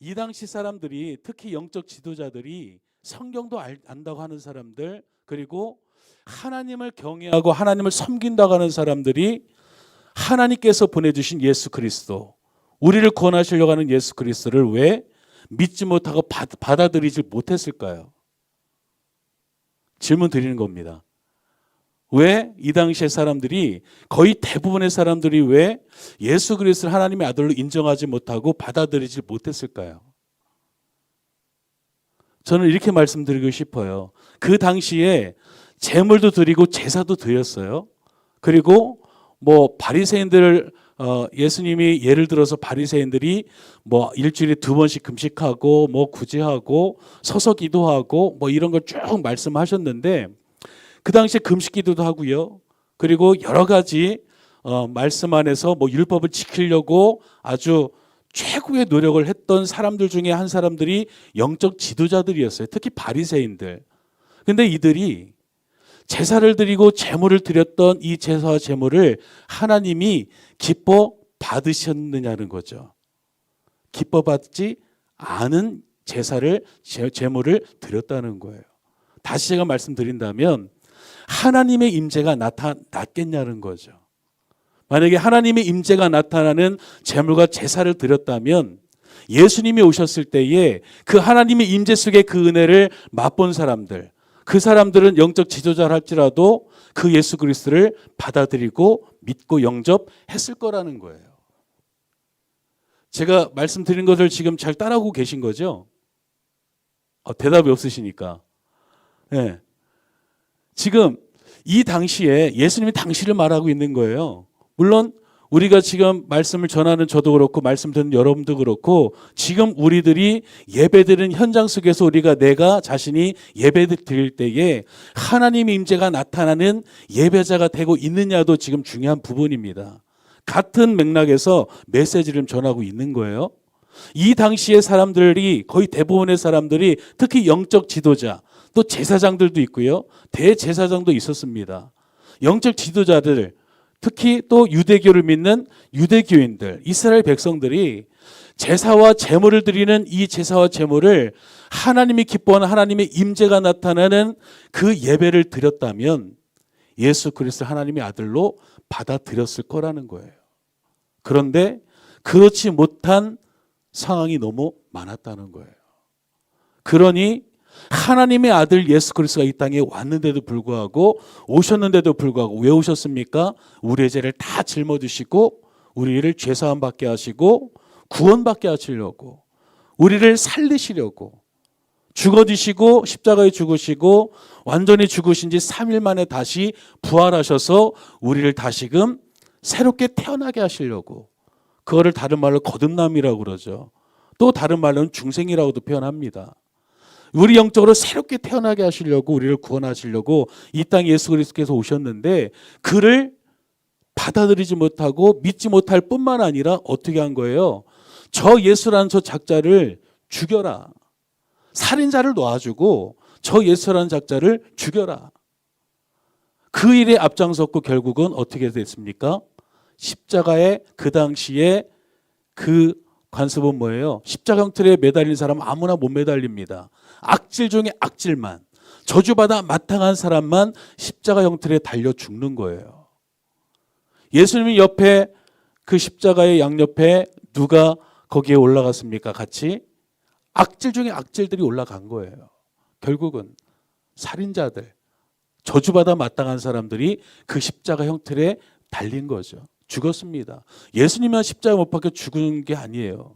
이 당시 사람들이 특히 영적 지도자들이 성경도 알, 안다고 하는 사람들 그리고 하나님을 경외하고 하나님을 섬긴다고 하는 사람들이 하나님께서 보내주신 예수 그리스도 우리를 구원하시려고 하는 예수 그리스도를 왜 믿지 못하고 받, 받아들이지 못했을까요? 질문 드리는 겁니다. 왜 이 당시의 사람들이 거의 대부분의 사람들이 왜 예수 그리스도를 하나님의 아들로 인정하지 못하고 받아들이지 못했을까요? 저는 이렇게 말씀드리고 싶어요. 그 당시에 제물도 드리고 제사도 드렸어요. 그리고 뭐 바리새인들 어 예수님이 예를 들어서 바리새인들이 뭐 일주일에 두 번씩 금식하고 뭐 구제하고 서서 기도하고 뭐 이런 걸 쭉 말씀하셨는데 그 당시에 금식 기도도 하고요. 그리고 여러 가지 어 말씀 안에서 뭐 율법을 지키려고 아주 최고의 노력을 했던 사람들 중에 한 사람들이 영적 지도자들이었어요. 특히 바리새인들. 근데 이들이 제사를 드리고 제물을 드렸던 이 제사와 제물을 하나님이 기뻐 받으셨느냐는 거죠. 기뻐 받지 않은 제사를 제- 제물을 드렸다는 거예요. 다시 제가 말씀드린다면 하나님의 임재가 나타났겠냐는 거죠. 만약에 하나님의 임재가 나타나는 제물과 제사를 드렸다면 예수님이 오셨을 때에 그 하나님의 임재 속에 그 은혜를 맛본 사람들, 그 사람들은 영적 지도자를 할지라도 그 예수 그리스도를 받아들이고 믿고 영접했을 거라는 거예요. 제가 말씀드린 것을 지금 잘 따라오고 계신 거죠? 어, 대답이 없으시니까. 네. 지금 이 당시에 예수님이 당시를 말하고 있는 거예요. 물론 우리가 지금 말씀을 전하는 저도 그렇고 말씀 듣는 여러분도 그렇고 지금 우리들이 예배드리는 현장 속에서 우리가 내가 자신이 예배 드릴 때에 하나님의 임재가 나타나는 예배자가 되고 있느냐도 지금 중요한 부분입니다. 같은 맥락에서 메시지를 전하고 있는 거예요. 이 당시의 사람들이 거의 대부분의 사람들이 특히 영적 지도자 또 제사장들도 있고요. 대제사장도 있었습니다. 영적 지도자들 특히 또 유대교를 믿는 유대교인들, 이스라엘 백성들이 제사와 제물을 드리는 이 제사와 제물을 하나님이 기뻐하는 하나님의 임재가 나타나는 그 예배를 드렸다면 예수 그리스도 하나님의 아들로 받아들였을 거라는 거예요. 그런데 그렇지 못한 상황이 너무 많았다는 거예요. 그러니 하나님의 아들 예수 그리스도가 이 땅에 왔는데도 불구하고 오셨는데도 불구하고 왜 오셨습니까? 우리의 죄를 다 짊어지시고 우리를 죄 사함 받게 하시고 구원 받게 하시려고 우리를 살리시려고 죽어지시고 십자가에 죽으시고 완전히 죽으신 지 3일 만에 다시 부활하셔서 우리를 다시금 새롭게 태어나게 하시려고 그거를 다른 말로 거듭남이라고 그러죠. 또 다른 말로는 중생이라고도 표현합니다. 우리 영적으로 새롭게 태어나게 하시려고 우리를 구원하시려고 이 땅에 예수 그리스도께서 오셨는데 그를 받아들이지 못하고 믿지 못할 뿐만 아니라 어떻게 한 거예요? 저 예수라는 저 작자를 죽여라. 살인자를 놓아주고 저 예수라는 작자를 죽여라. 그 일에 앞장섰고 결국은 어떻게 됐습니까? 십자가에 그 당시에 그 관습은 뭐예요? 십자가 형틀에 매달린 사람 아무나 못 매달립니다. 악질 중에 악질만 저주받아 마땅한 사람만 십자가 형틀에 달려 죽는 거예요. 예수님이 옆에 그 십자가의 양옆에 누가 거기에 올라갔습니까? 같이 악질 중에 악질들이 올라간 거예요. 결국은 살인자들 저주받아 마땅한 사람들이 그 십자가 형틀에 달린 거죠. 죽었습니다. 예수님만 십자가 못 박혀 죽은 게 아니에요.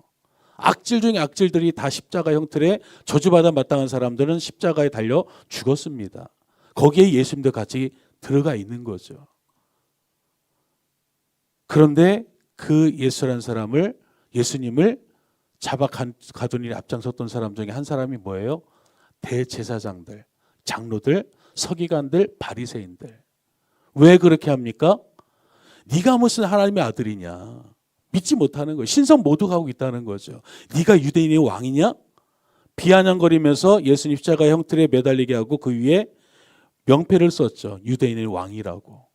악질 중에 악질들이 다 십자가 형틀에 저주받아 마땅한 사람들은 십자가에 달려 죽었습니다. 거기에 예수님도 같이 들어가 있는 거죠. 그런데 그 예수라는 사람을 예수님을 잡아 가둔 일에 앞장섰던 사람 중에 한 사람이 뭐예요? 대제사장들, 장로들, 서기관들, 바리새인들. 왜 그렇게 합니까? 네가 무슨 하나님의 아들이냐? 믿지 못하는 거예요. 신성 모두 가고 있다는 거죠. 네가 유대인의 왕이냐? 비아냥거리면서 예수님 십자가 형틀에 매달리게 하고 그 위에 명패를 썼죠. 유대인의 왕이라고.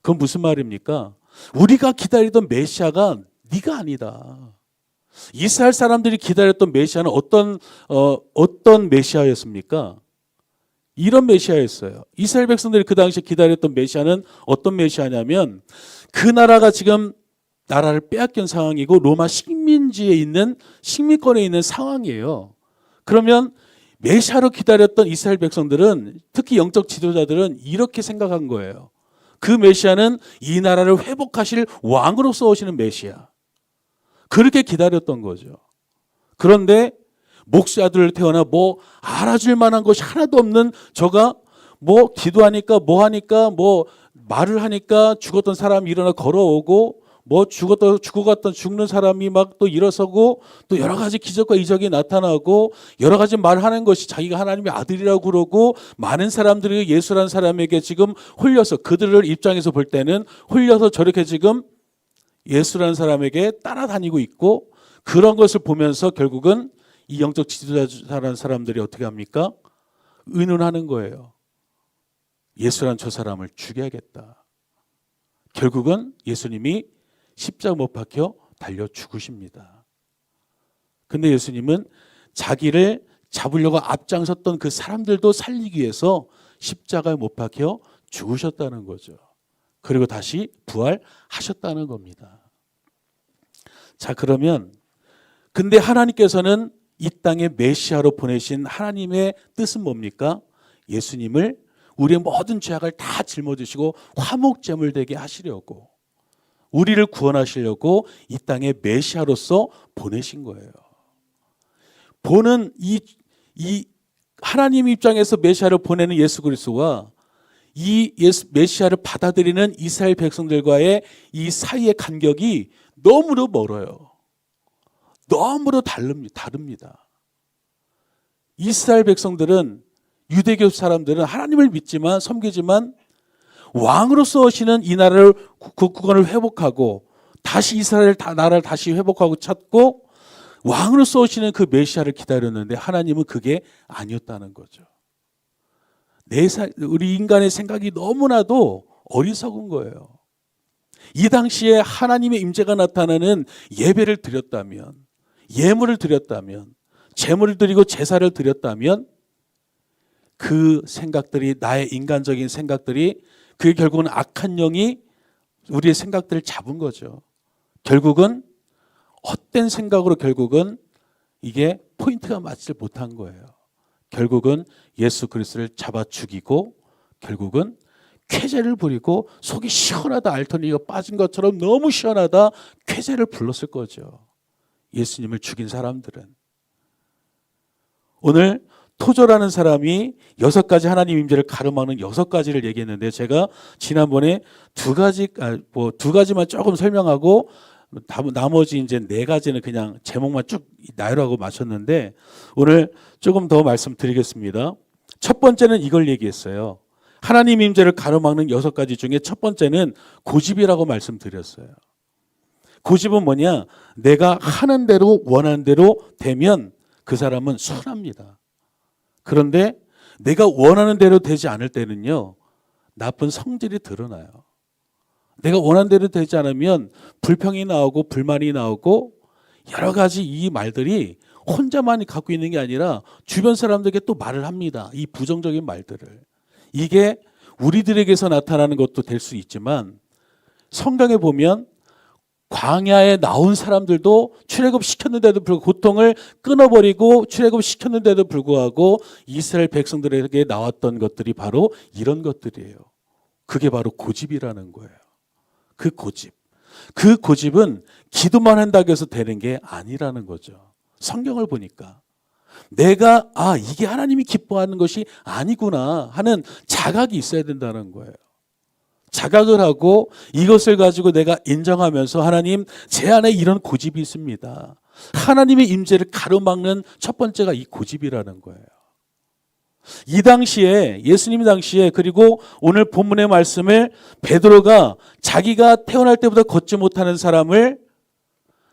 그건 무슨 말입니까? 우리가 기다리던 메시아가 네가 아니다. 이스라엘 사람들이 기다렸던 메시아는 어떤 어, 어떤 메시아였습니까? 이런 메시아였어요. 이스라엘 백성들이 그 당시에 기다렸던 메시아는 어떤 메시아냐면 그 나라가 지금 나라를 빼앗긴 상황이고 로마 식민지에 있는 식민권에 있는 상황이에요. 그러면 메시아로 기다렸던 이스라엘 백성들은 특히 영적 지도자들은 이렇게 생각한 거예요. 그 메시아는 이 나라를 회복하실 왕으로서 오시는 메시아. 그렇게 기다렸던 거죠. 그런데 목사들 태어나 뭐 알아줄 만한 것이 하나도 없는 저가 뭐 기도하니까 뭐 하니까 뭐 말을 하니까 죽었던 사람이 일어나 걸어오고 뭐 죽었다 죽어갔던 죽는 사람이 막 또 일어서고 또 여러 가지 기적과 이적이 나타나고 여러 가지 말하는 것이 자기가 하나님의 아들이라고 그러고 많은 사람들이 예수라는 사람에게 지금 홀려서 그들을 입장에서 볼 때는 홀려서 저렇게 지금 예수라는 사람에게 따라다니고 있고 그런 것을 보면서 결국은 이 영적 지도자라는 사람들이 어떻게 합니까? 의논하는 거예요. 예수란 저 사람을 죽여야겠다. 결국은 예수님이 십자가 못 박혀 달려 죽으십니다. 근데 예수님은 자기를 잡으려고 앞장섰던 그 사람들도 살리기 위해서 십자가에 못 박혀 죽으셨다는 거죠. 그리고 다시 부활하셨다는 겁니다. 자, 그러면 근데 하나님께서는 이 땅에 메시아로 보내신 하나님의 뜻은 뭡니까? 예수님을 우리의 모든 죄악을 다 짊어지시고 화목제물 되게 하시려고 우리를 구원하시려고 이 땅에 메시아로서 보내신 거예요. 보는 이, 이 하나님 입장에서 메시아를 보내는 예수 그리스도와 이 예수 메시아를 받아들이는 이스라엘 백성들과의 이 사이의 간격이 너무도 멀어요. 너무도 다릅니다. 다릅니다. 이스라엘 백성들은 유대교 사람들은 하나님을 믿지만 섬기지만 왕으로서 오시는 이 나라를 그 구간을 회복하고 다시 이스라엘 다- 나라를 다시 회복하고 찾고 왕으로서 오시는 그 메시아를 기다렸는데 하나님은 그게 아니었다는 거죠. 내 사, 우리 인간의 생각이 너무나도 어리석은 거예요. 이 당시에 하나님의 임재가 나타나는 예배를 드렸다면, 예물을 드렸다면, 제물을 드리고 제사를 드렸다면 그 생각들이 나의 인간적인 생각들이 그게 결국은 악한 영이 우리의 생각들을 잡은 거죠. 결국은 헛된 생각으로 결국은 이게 포인트가 맞지 못한 거예요. 결국은 예수 그리스도를 잡아 죽이고 결국은 쾌제를 부리고 속이 시원하다 알토니가 빠진 것처럼 너무 시원하다 쾌제를 불렀을 거죠. 예수님을 죽인 사람들은 오늘 토저라는 사람이 여섯 가지 하나님 임재를 가로막는 여섯 가지를 얘기했는데 제가 지난번에 두 가지 아, 뭐두 가지만 조금 설명하고 다- 나머지 이제 네 가지는 그냥 제목만 쭉 나열하고 마쳤는데 오늘 조금 더 말씀드리겠습니다. 첫 번째는 이걸 얘기했어요. 하나님 임재를 가로막는 여섯 가지 중에 첫 번째는 고집이라고 말씀드렸어요. 고집은 뭐냐? 내가 하는 대로 원하는 대로 되면 그 사람은 순합니다. 그런데 내가 원하는 대로 되지 않을 때는요, 나쁜 성질이 드러나요. 내가 원하는 대로 되지 않으면 불평이 나오고 불만이 나오고 여러 가지 이 말들이 혼자만 갖고 있는 게 아니라 주변 사람들에게 또 말을 합니다. 이 부정적인 말들을. 이게 우리들에게서 나타나는 것도 될 수 있지만 성경에 보면 광야에 나온 사람들도 출애굽 시켰는데도 불구하고 고통을 끊어버리고 출애굽 시켰는데도 불구하고 이스라엘 백성들에게 나왔던 것들이 바로 이런 것들이에요. 그게 바로 고집이라는 거예요. 그 고집. 그 고집은 기도만 한다고 해서 되는 게 아니라는 거죠. 성경을 보니까. 내가, 아, 이게 하나님이 기뻐하는 것이 아니구나 하는 자각이 있어야 된다는 거예요. 자각을 하고 이것을 가지고 내가 인정하면서 하나님 제 안에 이런 고집이 있습니다. 하나님의 임재를 가로막는 첫 번째가 이 고집이라는 거예요. 이 당시에 예수님 당시에 그리고 오늘 본문의 말씀을 베드로가 자기가 태어날 때보다 걷지 못하는 사람을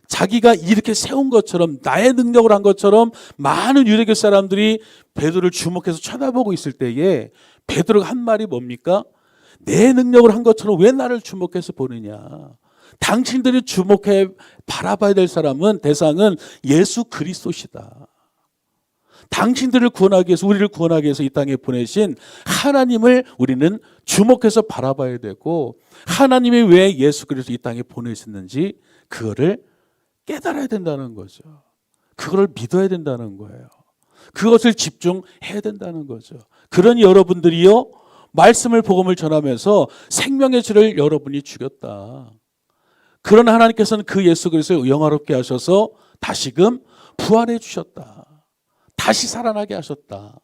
자기가 이렇게 세운 것처럼 나의 능력을 한 것처럼 많은 유대교 사람들이 베드로를 주목해서 쳐다보고 있을 때에 베드로가 한 말이 뭡니까? 내 능력을 한 것처럼 왜 나를 주목해서 보느냐? 당신들이 주목해 바라봐야 될 사람은 대상은 예수 그리스도시다. 당신들을 구원하기 위해서 우리를 구원하기 위해서 이 땅에 보내신 하나님을 우리는 주목해서 바라봐야 되고 하나님이 왜 예수 그리스도 이 땅에 보내셨는지 그거를 깨달아야 된다는 거죠. 그거를 믿어야 된다는 거예요. 그것을 집중해야 된다는 거죠. 그러니 여러분들이요 말씀을 복음을 전하면서 생명의 질을 여러분이 죽였다. 그러나 하나님께서는 그 예수 그리스도를 영화롭게 하셔서 다시금 부활해 주셨다. 다시 살아나게 하셨다.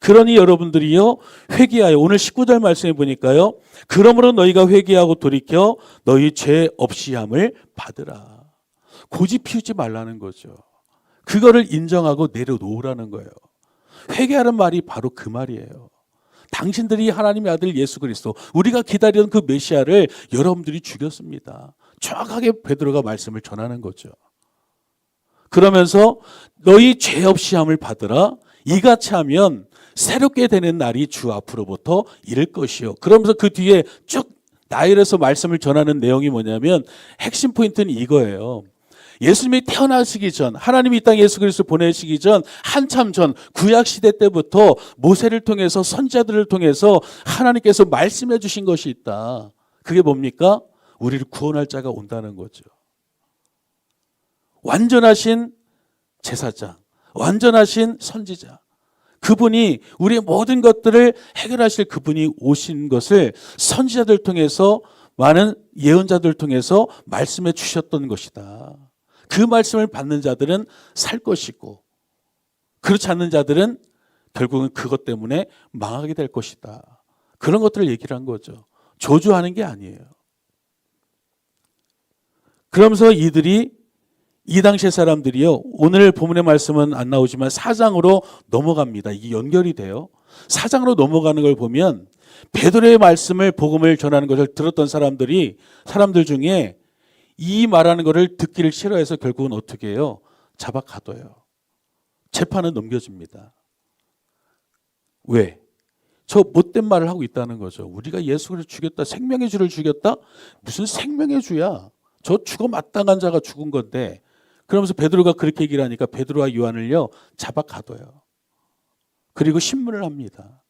그러니 여러분들이요 회개하여 오늘 19절 말씀해 보니까요 그러므로 너희가 회개하고 돌이켜 너희 죄 없이함을 받으라. 고집 피우지 말라는 거죠. 그거를 인정하고 내려놓으라는 거예요. 회개하는 말이 바로 그 말이에요. 당신들이 하나님의 아들 예수 그리스도 우리가 기다리던 그 메시아를 여러분들이 죽였습니다. 정확하게 베드로가 말씀을 전하는 거죠. 그러면서 너희 죄 없이 함을 받으라 이같이 하면 새롭게 되는 날이 주 앞으로부터 이를 것이요. 그러면서 그 뒤에 쭉 나열해서 말씀을 전하는 내용이 뭐냐면 핵심 포인트는 이거예요. 예수님이 태어나시기 전, 하나님이 이 땅에 예수 그리스도 보내시기 전, 한참 전, 구약 시대 때부터 모세를 통해서 선자들을 통해서 하나님께서 말씀해 주신 것이 있다. 그게 뭡니까? 우리를 구원할 자가 온다는 거죠. 완전하신 제사장, 완전하신 선지자. 그분이 우리의 모든 것들을 해결하실 그분이 오신 것을 선지자들 통해서 많은 예언자들 통해서 말씀해 주셨던 것이다. 그 말씀을 받는 자들은 살 것이고 그렇지 않는 자들은 결국은 그것 때문에 망하게 될 것이다. 그런 것들을 얘기를 한 거죠. 조주하는 게 아니에요. 그러면서 이들이 이 당시의 사람들이요. 오늘 본문의 말씀은 안 나오지만 사장으로 넘어갑니다. 이게 연결이 돼요. 사장으로 넘어가는 걸 보면 베드로의 말씀을 복음을 전하는 것을 들었던 사람들이 사람들 중에 이 말하는 것을 듣기를 싫어해서 결국은 어떻게 해요? 잡아 가둬요. 재판은 넘겨집니다. 왜? 저 못된 말을 하고 있다는 거죠. 우리가 예수를 죽였다, 생명의 주를 죽였다? 무슨 생명의 주야? 저 죽어 마땅한 자가 죽은 건데 그러면서 베드로가 그렇게 얘기를 하니까 베드로와 요한을요 잡아 가둬요. 그리고 신문을 합니다.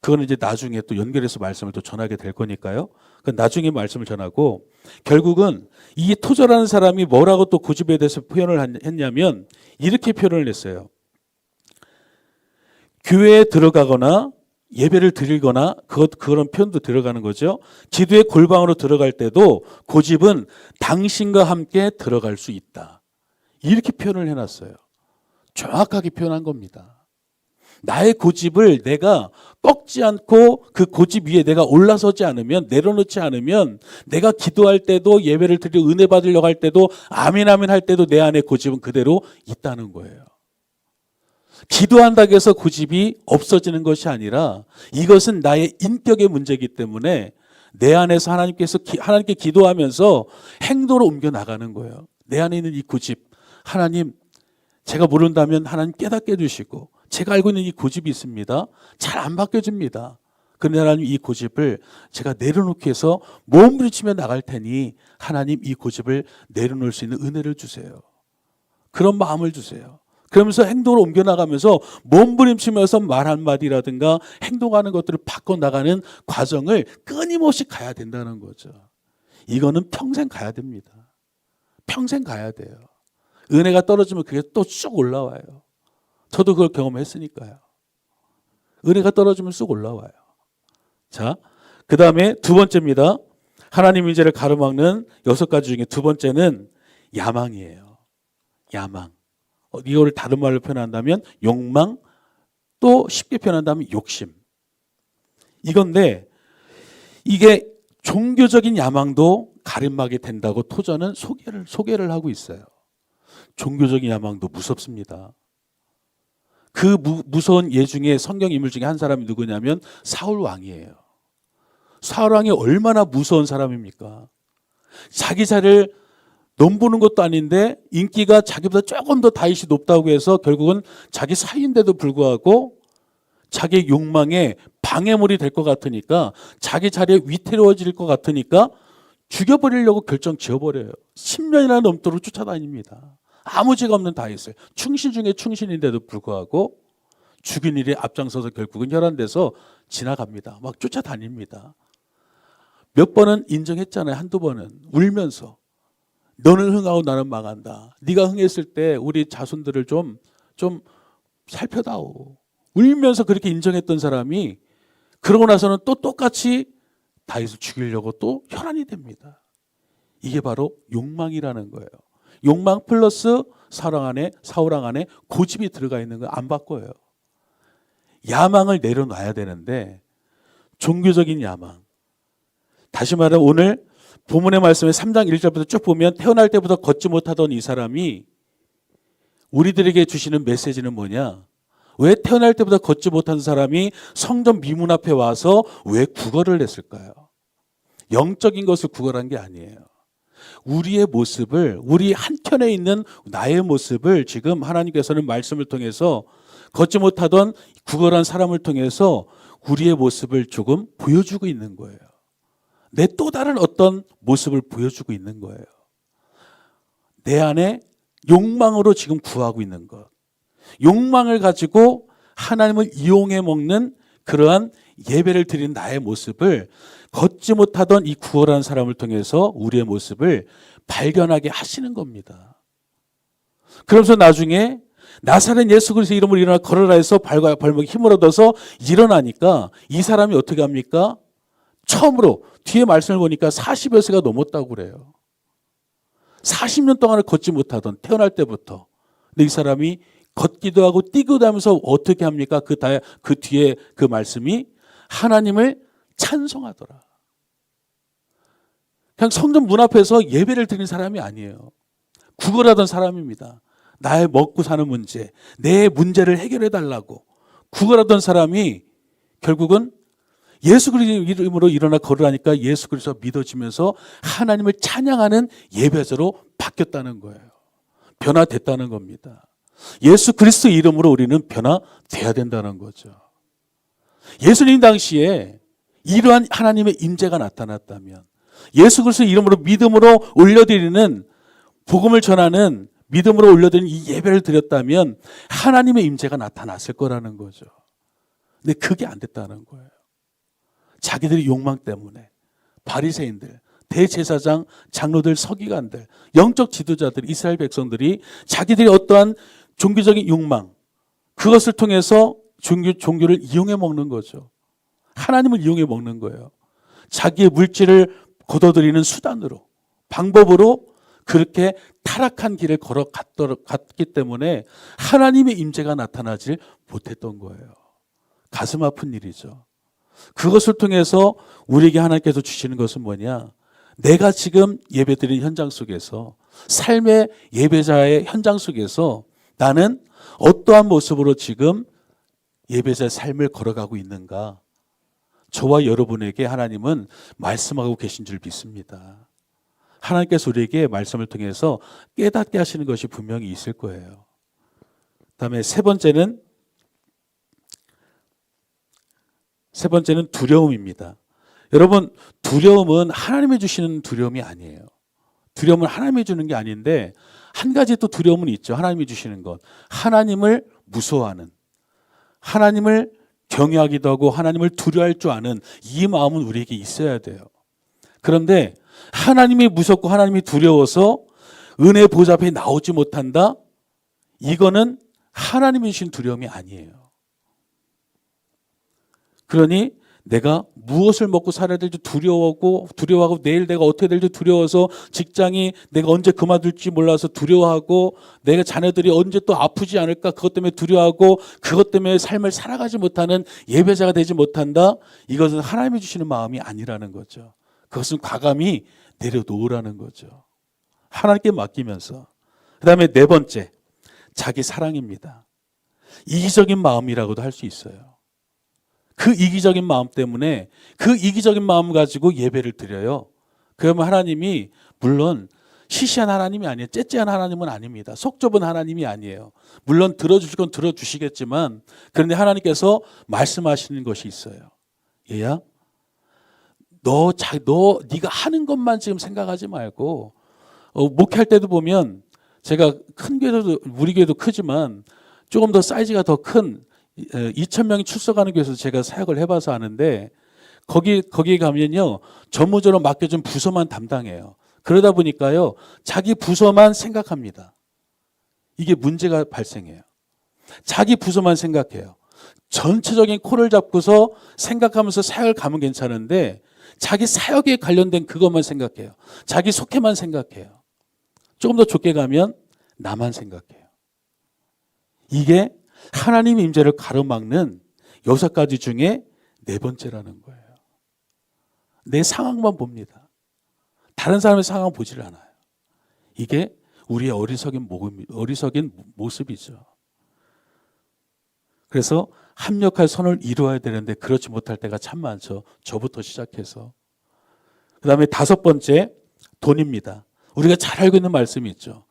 그거는 이제 나중에 또 연결해서 말씀을 또 전하게 될 거니까요. 그 나중에 말씀을 전하고 결국은 이 토저라는 사람이 뭐라고 또 고집에 대해서 표현을 했냐면 이렇게 표현을 했어요. 교회에 들어가거나 예배를 드리거나 그것 그런 표현도 들어가는 거죠. 기도의 골방으로 들어갈 때도 고집은 당신과 함께 들어갈 수 있다. 이렇게 표현을 해놨어요. 정확하게 표현한 겁니다. 나의 고집을 내가 꺾지 않고 그 고집 위에 내가 올라서지 않으면 내려놓지 않으면 내가 기도할 때도 예배를 드리고 은혜 받으려고 할 때도 아멘 아멘 할 때도 내 안에 고집은 그대로 있다는 거예요. 기도한다고 해서 고집이 없어지는 것이 아니라 이것은 나의 인격의 문제이기 때문에 내 안에서 하나님께서 기, 하나님께 기도하면서 행동으로 옮겨 나가는 거예요. 내 안에 있는 이 고집 하나님 제가 모른다면 하나님 깨닫게 해주시고 제가 알고 있는 이 고집이 있습니다. 잘 안 바뀌어집니다. 그런데 하나님 이 고집을 제가 내려놓기 위해서 몸부림치며 나갈 테니 하나님 이 고집을 내려놓을 수 있는 은혜를 주세요. 그런 마음을 주세요. 그러면서 행동을 옮겨 나가면서 몸부림치면서 말 한마디라든가 행동하는 것들을 바꿔 나가는 과정을 끊임없이 가야 된다는 거죠. 이거는 평생 가야 됩니다. 평생 가야 돼요. 은혜가 떨어지면 그게 또 쭉 올라와요. 저도 그걸 경험했으니까요. 은혜가 떨어지면 쑥 올라와요. 자, 그 다음에 두 번째입니다. 하나님 인재를 가로막는 여섯 가지 중에 두 번째는 야망이에요. 야망. 어, 이거를 다른 말로 표현한다면 욕망, 또 쉽게 표현한다면 욕심. 이건데 이게 종교적인 야망도 가림막이 된다고 토저는 소개를 소개를 하고 있어요. 종교적인 야망도 무섭습니다. 그 무, 무서운 예 중에 성경 인물 중에 한 사람이 누구냐면 사울 왕이에요. 사울 왕이 얼마나 무서운 사람입니까? 자기 자를 넘보는 것도 아닌데 인기가 자기보다 조금 더 다윗이 높다고 해서 결국은 자기 사이인데도 불구하고 자기 욕망에 방해물이 될 것 같으니까 자기 자리에 위태로워질 것 같으니까 죽여버리려고 결정 지어버려요. 10년이나 넘도록 쫓아다닙니다. 아무 죄가 없는 다윗을 충신 중에 충신인데도 불구하고 죽인 일에 앞장서서 결국은 혈안돼서 지나갑니다. 막 쫓아다닙니다. 몇 번은 인정했잖아요. 한두 번은 울면서 너는 흥하고 나는 망한다. 네가 흥했을 때 우리 자손들을 좀좀 살펴다오. 울면서 그렇게 인정했던 사람이 그러고 나서는 또 똑같이 다윗을 죽이려고 또 혈안이 됩니다. 이게 바로 욕망이라는 거예요. 욕망 플러스 사랑 안에 사우랑 안에 고집이 들어가 있는 거 안 바꿔요. 야망을 내려놔야 되는데 종교적인 야망. 다시 말해 오늘 본문의 말씀에 3장 1절부터 쭉 보면 태어날 때부터 걷지 못하던 이 사람이 우리들에게 주시는 메시지는 뭐냐? 왜 태어날 때부터 걷지 못한 사람이 성전 미문 앞에 와서 왜 구걸을 했을까요? 영적인 것을 구걸한 게 아니에요. 우리의 모습을 우리 한켠에 있는 나의 모습을 지금 하나님께서는 말씀을 통해서 걷지 못하던 구걸한 사람을 통해서 우리의 모습을 조금 보여주고 있는 거예요. 내 또 다른 어떤 모습을 보여주고 있는 거예요. 내 안에 욕망으로 지금 구하고 있는 것. 욕망을 가지고 하나님을 이용해 먹는 그러한 예배를 드린 나의 모습을 걷지 못하던 이 구걸한 사람을 통해서 우리의 모습을 발견하게 하시는 겁니다. 그러면서 나중에 나사렛 예수 그리스도 이름으로 일어나 걸어라 해서 발과 발목에 힘을 얻어서 일어나니까 이 사람이 어떻게 합니까? 처음으로 뒤에 말씀을 보니까 40여 세가 넘었다고 그래요. 40년 동안을 걷지 못하던 태어날 때부터. 근데 이 사람이 걷기도 하고 뛰기도 하면서 어떻게 합니까? 그, 다, 그 뒤에 그 말씀이 하나님을 찬송하더라. 그냥 성전 문 앞에서 예배를 드리는 사람이 아니에요. 구걸하던 사람입니다. 나의 먹고 사는 문제, 내 문제를 해결해 달라고 구걸하던 사람이 결국은 예수 그리스도 이름으로 일어나 걸으라니까 예수 그리스도 믿어지면서 하나님을 찬양하는 예배자로 바뀌었다는 거예요. 변화됐다는 겁니다. 예수 그리스도 이름으로 우리는 변화돼야 된다는 거죠. 예수님 당시에 이러한 하나님의 임재가 나타났다면 예수 그리스도 이름으로 믿음으로 올려드리는 복음을 전하는 믿음으로 올려드리는 이 예배를 드렸다면 하나님의 임재가 나타났을 거라는 거죠. 근데 그게 안 됐다는 거예요. 자기들의 욕망 때문에 바리새인들, 대제사장, 장로들, 서기관들, 영적 지도자들, 이스라엘 백성들이 자기들이 어떠한 종교적인 욕망 그것을 통해서 종교 종교를 이용해 먹는 거죠. 하나님을 이용해 먹는 거예요. 자기의 물질을 거둬들이는 수단으로 방법으로 그렇게 타락한 길을 걸어갔기 때문에 하나님의 임재가 나타나질 못했던 거예요. 가슴 아픈 일이죠. 그것을 통해서 우리에게 하나님께서 주시는 것은 뭐냐? 내가 지금 예배드리는 현장 속에서 삶의 예배자의 현장 속에서 나는 어떠한 모습으로 지금 예배자의 삶을 걸어가고 있는가? 저와 여러분에게 하나님은 말씀하고 계신 줄 믿습니다. 하나님께서 우리에게 말씀을 통해서 깨닫게 하시는 것이 분명히 있을 거예요. 다음에 세 번째는 세 번째는 두려움입니다. 여러분, 두려움은 하나님이 주시는 두려움이 아니에요. 두려움은 하나님이 주는 게 아닌데, 한 가지 또 두려움은 있죠. 하나님이 주시는 것. 하나님을 무서워하는, 하나님을 경외하기도 하고, 하나님을 두려워할 줄 아는 이 마음은 우리에게 있어야 돼요. 그런데, 하나님이 무섭고 하나님이 두려워서 은혜 보좌 앞에 나오지 못한다? 이거는 하나님이 주신 두려움이 아니에요. 그러니 내가 무엇을 먹고 살아야 될지 두려워하고 두려워하고 내일 내가 어떻게 될지 두려워서 직장이 내가 언제 그만둘지 몰라서 두려워하고 내가 자녀들이 언제 또 아프지 않을까 그것 때문에 두려워하고 그것 때문에 삶을 살아가지 못하는 예배자가 되지 못한다. 이것은 하나님이 주시는 마음이 아니라는 거죠. 그것은 과감히 내려놓으라는 거죠. 하나님께 맡기면서. 그 다음에 네 번째, 자기 사랑입니다. 이기적인 마음이라고도 할 수 있어요. 그 이기적인 마음 때문에 그 이기적인 마음 가지고 예배를 드려요. 그러면 하나님이 물론 시시한 하나님이 아니에요. 째째한 하나님은 아닙니다. 속 좁은 하나님이 아니에요. 물론 들어주실 건 들어주시겠지만 그런데 하나님께서 말씀하시는 것이 있어요. 얘야, 너, 자, 너, 네가 하는 것만 지금 생각하지 말고, 어, 목회할 때도 보면 제가 큰 교회도, 우리 교회도 크지만 조금 더 사이즈가 더 큰 2,000명이 출석하는 교회에서 제가 사역을 해봐서 아는데 거기, 거기에 가면요. 전무적으로 맡겨준 부서만 담당해요. 그러다 보니까요. 자기 부서만 생각합니다. 이게 문제가 발생해요. 자기 부서만 생각해요. 전체적인 코를 잡고서 생각하면서 사역을 가면 괜찮은데 자기 사역에 관련된 그것만 생각해요. 자기 속해만 생각해요. 조금 더 좁게 가면 나만 생각해요. 이게 하나님 임재를 가로막는 여섯 가지 중에 네 번째라는 거예요. 내 상황만 봅니다. 다른 사람의 상황 보질 않아요. 이게 우리의 어리석인 모금, 어리석인 모습이죠. 그래서 합력할 선을 이루어야 되는데 그렇지 못할 때가 참 많죠. 저부터 시작해서. 그 다음에 다섯 번째, 돈입니다. 우리가 잘 알고 있는 말씀이 있죠.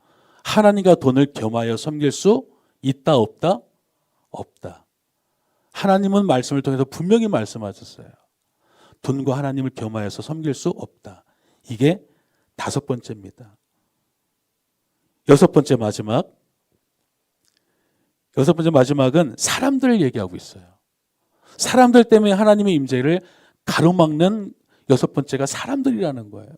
하나님과 돈을 겸하여 섬길 수 있다, 없다? 없다. 하나님은 말씀을 통해서 분명히 말씀하셨어요. 돈과 하나님을 겸하여서 섬길 수 없다. 이게 다섯 번째입니다. 여섯 번째 마지막. 여섯 번째 마지막은 사람들을 얘기하고 있어요. 사람들 때문에 하나님의 임재를 가로막는 여섯 번째가 사람들이라는 거예요.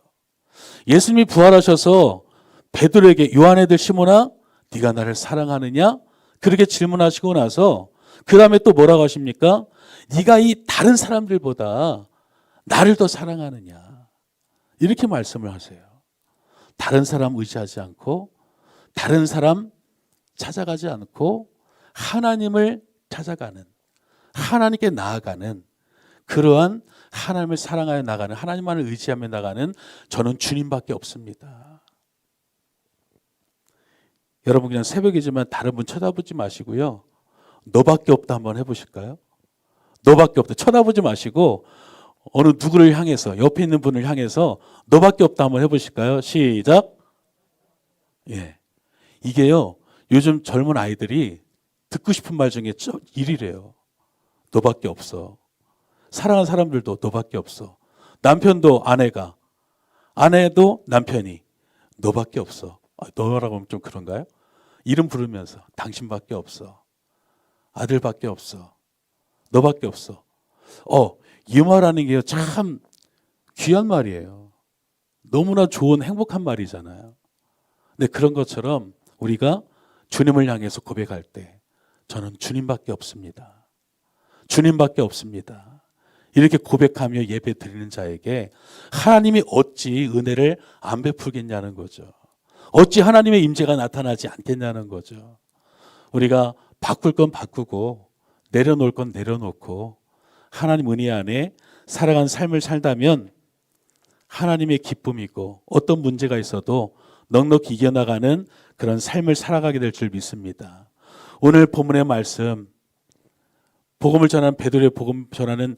예수님이 부활하셔서 베드로에게 요한애들 시몬아 네가 나를 사랑하느냐? 그렇게 질문하시고 나서 그 다음에 또 뭐라고 하십니까? 네가 이 다른 사람들보다 나를 더 사랑하느냐? 이렇게 말씀을 하세요. 다른 사람 의지하지 않고 다른 사람 찾아가지 않고 하나님을 찾아가는 하나님께 나아가는 그러한 하나님을 사랑하여 나가는 하나님만을 의지하며 나가는 저는 주님밖에 없습니다. 여러분 그냥 새벽이지만 다른 분 쳐다보지 마시고요. 너밖에 없다 한번 해보실까요? 너밖에 없다. 쳐다보지 마시고 어느 누구를 향해서 옆에 있는 분을 향해서 너밖에 없다 한번 해보실까요? 시작. 예, 이게요. 요즘 젊은 아이들이 듣고 싶은 말 중에 1위래요. 너밖에 없어. 사랑하는 사람들도 너밖에 없어. 남편도 아내가, 아내도 남편이 너밖에 없어. 아, 너라고 하면 좀 그런가요? 이름 부르면서 당신밖에 없어. 아들밖에 없어. 너밖에 없어. 어, 이 말하는 게 참 귀한 말이에요. 너무나 좋은 행복한 말이잖아요. 근데 그런 것처럼 우리가 주님을 향해서 고백할 때 저는 주님밖에 없습니다. 주님밖에 없습니다. 이렇게 고백하며 예배 드리는 자에게 하나님이 어찌 은혜를 안 베풀겠냐는 거죠. 어찌 하나님의 임재가 나타나지 않겠냐는 거죠. 우리가 바꿀 건 바꾸고 내려놓을 건 내려놓고 하나님 은혜 안에 살아간 삶을 살다면 하나님의 기쁨이고 어떤 문제가 있어도 넉넉히 이겨나가는 그런 삶을 살아가게 될 줄 믿습니다. 오늘 본문의 말씀 복음을 전하는 베드로의 복음 전하는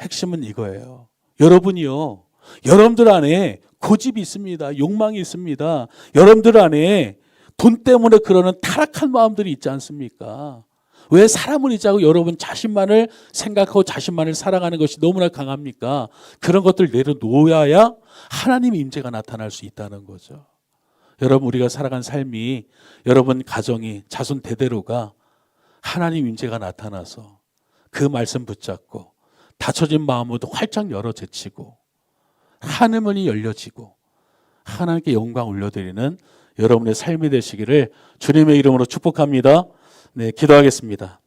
핵심은 이거예요. 여러분이요. 여러분들 안에 고집이 있습니다. 욕망이 있습니다. 여러분들 안에 돈 때문에 그러는 타락한 마음들이 있지 않습니까? 왜 사람을 잊자고 여러분 자신만을 생각하고 자신만을 사랑하는 것이 너무나 강합니까? 그런 것들 내려놓아야 하나님의 임재가 나타날 수 있다는 거죠. 여러분 우리가 살아간 삶이 여러분 가정이 자손 대대로가 하나님 임재가 나타나서 그 말씀 붙잡고 닫혀진 마음으로 활짝 열어 제치고 하늘문이 열려지고 하나님께 영광 올려드리는 여러분의 삶이 되시기를 주님의 이름으로 축복합니다. 네, 기도하겠습니다.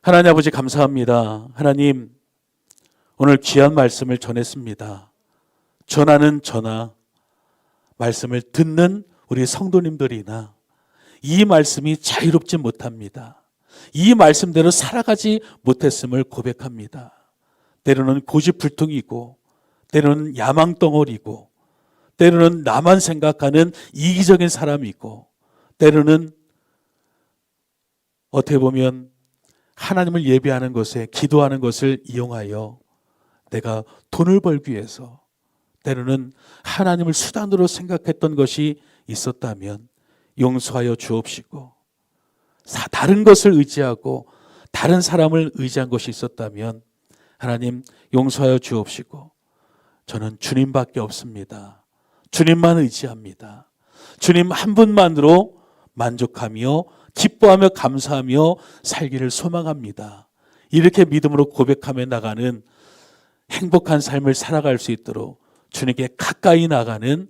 하나님 아버지 감사합니다. 하나님 오늘 귀한 말씀을 전했습니다. 전하는 전하 말씀을 듣는 우리 성도님들이나 이 말씀이 자유롭지 못합니다. 이 말씀대로 살아가지 못했음을 고백합니다. 때로는 고집불통이고, 때로는 야망덩어리고, 때로는 나만 생각하는 이기적인 사람이고, 때로는 어떻게 보면 하나님을 예배하는 것에 기도하는 것을 이용하여 내가 돈을 벌기 위해서 때로는 하나님을 수단으로 생각했던 것이 있었다면 용서하여 주옵시고 다른 것을 의지하고 다른 사람을 의지한 것이 있었다면 하나님 용서하여 주옵시고 저는 주님밖에 없습니다. 주님만 의지합니다. 주님 한 분만으로 만족하며 기뻐하며 감사하며 살기를 소망합니다. 이렇게 믿음으로 고백하며 나가는 행복한 삶을 살아갈 수 있도록 주님께 가까이 나가는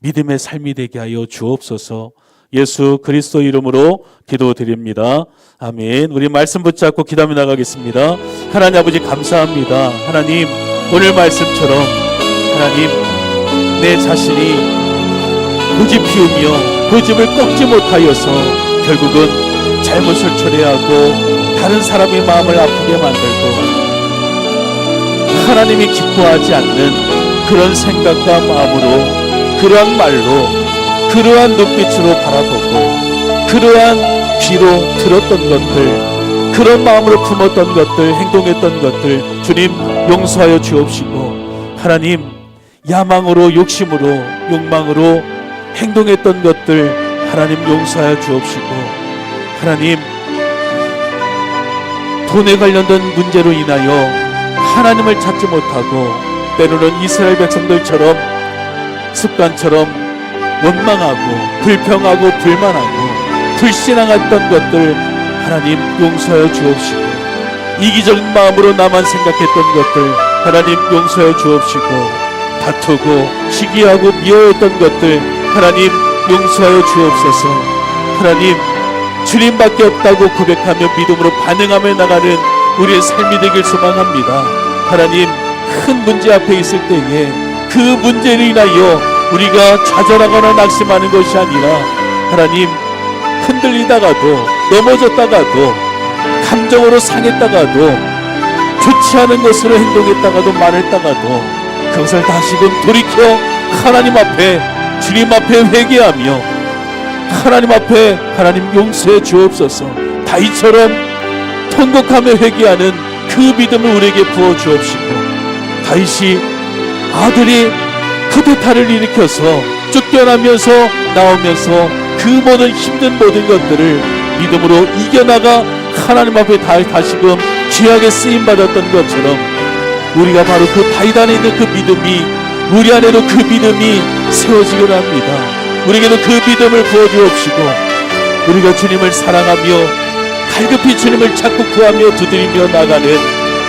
믿음의 삶이 되게 하여 주옵소서. 예수 그리스도 이름으로 기도드립니다. 아멘. 우리 말씀 붙잡고 기도하며 나가겠습니다. 하나님 아버지 감사합니다. 하나님 오늘 말씀처럼 하나님 내 자신이 고집 피우며 고집을 꺾지 못하여서 결국은 잘못을 초래하고 다른 사람의 마음을 아프게 만들고 하나님이 기뻐하지 않는 그런 생각과 마음으로 그러한 말로 그러한 눈빛으로 바라보고 그러한 귀로 들었던 것들 그런 마음으로 품었던 것들 행동했던 것들 주님 용서하여 주옵시고 하나님 야망으로 욕심으로 욕망으로 행동했던 것들 하나님 용서하여 주옵시고 하나님 돈에 관련된 문제로 인하여 하나님을 찾지 못하고 때로는 이스라엘 백성들처럼 습관처럼 원망하고 불평하고 불만하고 불신앙했던 것들 하나님 용서하여 주옵시고 이기적인 마음으로 나만 생각했던 것들 하나님 용서하여 주옵시고 다투고 시기하고 미워했던 것들 하나님 용서하여 주옵소서. 하나님 주님밖에 없다고 고백하며 믿음으로 반응하며 나가는 우리의 삶이 되길 소망합니다. 하나님 큰 문제 앞에 있을 때에 그 문제로 인하여 우리가 좌절하거나 낙심하는 것이 아니라 하나님 흔들리다가도 넘어졌다가도 감정으로 상했다가도 좋지 않은 것으로 행동했다가도 말했다가도 그것을 다시금 돌이켜 하나님 앞에 주님 앞에 회개하며 하나님 앞에 하나님 용서해 주옵소서. 다이처럼 통곡하며 회개하는 그 믿음을 우리에게 부어 주옵시고 다윗이 아들이 쿠데타를 일으켜서 쫓겨나면서 나오면서 그 모든 힘든 모든 것들을 믿음으로 이겨나가 하나님 앞에 다, 다시금 귀하게 쓰임 받았던 것처럼 우리가 바로 그 다윗 안에 있는 그 믿음이 우리 안에도 그 믿음이 세워지기를 합니다. 우리에게도 그 믿음을 부어주옵시고 우리가 주님을 사랑하며 갈급히 주님을 찾고 구하며 두드리며 나가는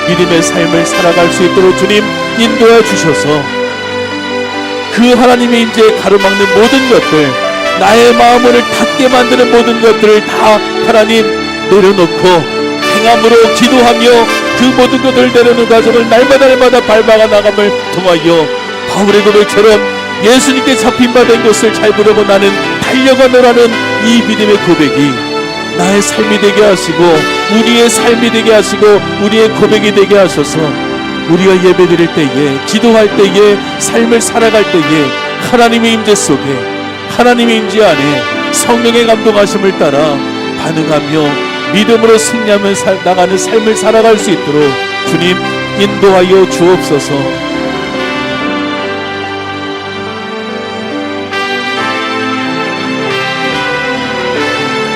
믿음의 삶을 살아갈 수 있도록 주님 인도해 주셔서 그 하나님의 임재에 가로막는 모든 것들 나의 마음을 닫게 만드는 모든 것들을 다 하나님 내려놓고 행함으로 기도하며 그 모든 것을 내려놓은 과정을 날마다 날마다 밟아가 나감을 통하여 바울의 고백처럼 예수님께 잡힌 바된 것을 잘 부르고 나는 달려가노라는 이 믿음의 고백이 나의 삶이 되게 하시고 우리의 삶이 되게 하시고 우리의 고백이 되게 하셔서 우리가 예배 드릴 때에 기도할 때에 삶을 살아갈 때에 하나님의 임재 속에 하나님의 임재 안에 성령의 감동하심을 따라 반응하며 믿음으로 승리하며 살- 나가는 삶을 살아갈 수 있도록 주님 인도하여 주옵소서